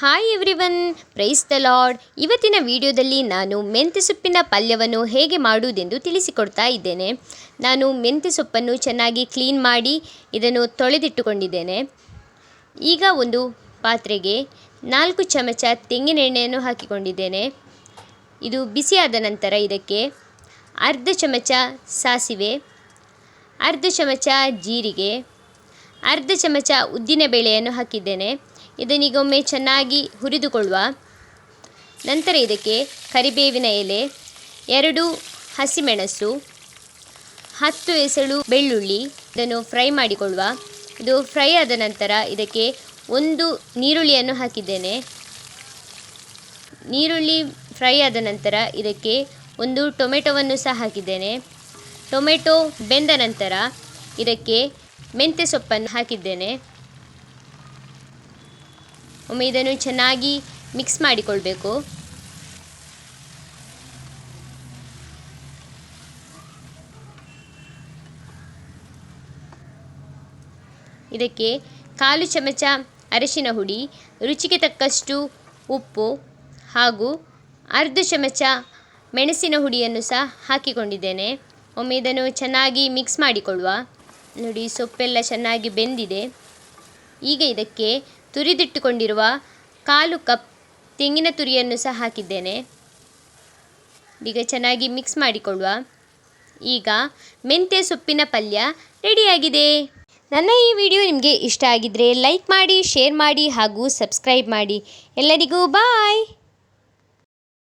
Hi everyone praise the lord ಇವತ್ತಿನ ವಿಡಿಯೋದಲ್ಲಿ ನಾನು ಮೆಂತ್ಯ ಸೊಪ್ಪಿನ ಪಲ್ಯವನ್ನು ಹೇಗೆ ಮಾಡುವುದೆಂದು ತಿಳಿಸಿಕೊಡ್ತಾ ಇದ್ದೇನೆ. ನಾನು ಮೆಂತ್ಯ ಸೊಪ್ಪನ್ನು ಚೆನ್ನಾಗಿ ಕ್ಲೀನ್ ಮಾಡಿ ಇದನ್ನು ತೊಳೆದಿಟ್ಟುಕೊಂಡಿದ್ದೇನೆ. ಈಗ ಒಂದು ಪಾತ್ರೆಗೆ ನಾಲ್ಕು ಚಮಚ ತೆಂಗಿನ ಎಣ್ಣೆಯನ್ನು ಹಾಕಿಕೊಂಡಿದ್ದೇನೆ. ಇದು ಬಿಸಿಯಾದ ನಂತರ ಇದಕ್ಕೆ ಅರ್ಧ ಚಮಚ ಸಾಸಿವೆ, ಅರ್ಧ ಚಮಚ ಜೀರಿಗೆ, ಅರ್ಧ ಚಮಚ ಉದ್ದಿನಬೇಳೆಯನ್ನು ಹಾಕಿದ್ದೇನೆ. ಇದನ್ನೀಗೊಮ್ಮೆ ಚೆನ್ನಾಗಿ ಹುರಿದುಕೊಳ್ಳುವ. ನಂತರ ಇದಕ್ಕೆ ಕರಿಬೇವಿನ ಎಲೆ, ಎರಡು ಹಸಿಮೆಣಸು, ಹತ್ತು ಎಸಳು ಬೆಳ್ಳುಳ್ಳಿ, ಇದನ್ನು ಫ್ರೈ ಮಾಡಿಕೊಳ್ಳುವ. ಇದು ಫ್ರೈ ಆದ ನಂತರ ಇದಕ್ಕೆ ಒಂದು ನೀರುಳ್ಳಿಯನ್ನು ಹಾಕಿದ್ದೇನೆ. ನೀರುಳ್ಳಿ ಫ್ರೈ ಆದ ನಂತರ ಇದಕ್ಕೆ ಒಂದು ಟೊಮೆಟೊವನ್ನು ಸಹ ಹಾಕಿದ್ದೇನೆ. ಟೊಮೆಟೊ ಬೆಂದ ನಂತರ ಇದಕ್ಕೆ ಮೆಂತ್ಯ ಸೊಪ್ಪನ್ನು ಹಾಕಿದ್ದೇನೆ. ಒಮ್ಮೆ ಇದನ್ನು ಚೆನ್ನಾಗಿ ಮಿಕ್ಸ್ ಮಾಡಿಕೊಳ್ಬೇಕು. ಇದಕ್ಕೆ ಕಾಲು ಚಮಚ ಅರಿಶಿನ ಹುಡಿ, ರುಚಿಗೆ ತಕ್ಕಷ್ಟು ಉಪ್ಪು ಹಾಗೂ ಅರ್ಧ ಚಮಚ ಮೆಣಸಿನ ಹುಡಿಯನ್ನು ಸಹ ಹಾಕಿಕೊಂಡಿದ್ದೇನೆ. ಒಮ್ಮೆ ಇದನ್ನು ಚೆನ್ನಾಗಿ ಮಿಕ್ಸ್ ಮಾಡಿಕೊಳ್ಳುವ. ನೋಡಿ ಸೊಪ್ಪೆಲ್ಲ ಚೆನ್ನಾಗಿ ಬೆಂದಿದೆ. ಈಗ ಇದಕ್ಕೆ ತುರಿದಿಟ್ಟುಕೊಂಡಿರುವ ಕಾಲು ಕಪ್ ತೆಂಗಿನ ತುರಿಯನ್ನು ಸಹ ಹಾಕಿದ್ದೇನೆ. ಈಗ ಚೆನ್ನಾಗಿ ಮಿಕ್ಸ್ ಮಾಡಿಕೊಳ್ಳುವ. ಈಗ ಮೆಂತ್ಯ ಸೊಪ್ಪಿನ ಪಲ್ಯ ರೆಡಿಯಾಗಿದೆ. ನನ್ನ ಈ ವಿಡಿಯೋ ನಿಮಗೆ ಇಷ್ಟ ಆಗಿದ್ದರೆ ಲೈಕ್ ಮಾಡಿ ಶೇರ್ ಮಾಡಿ ಹಾಗೂ ಸಬ್ಸ್ಕ್ರೈಬ್ ಮಾಡಿ. ಎಲ್ಲರಿಗೂ ಬಾಯ್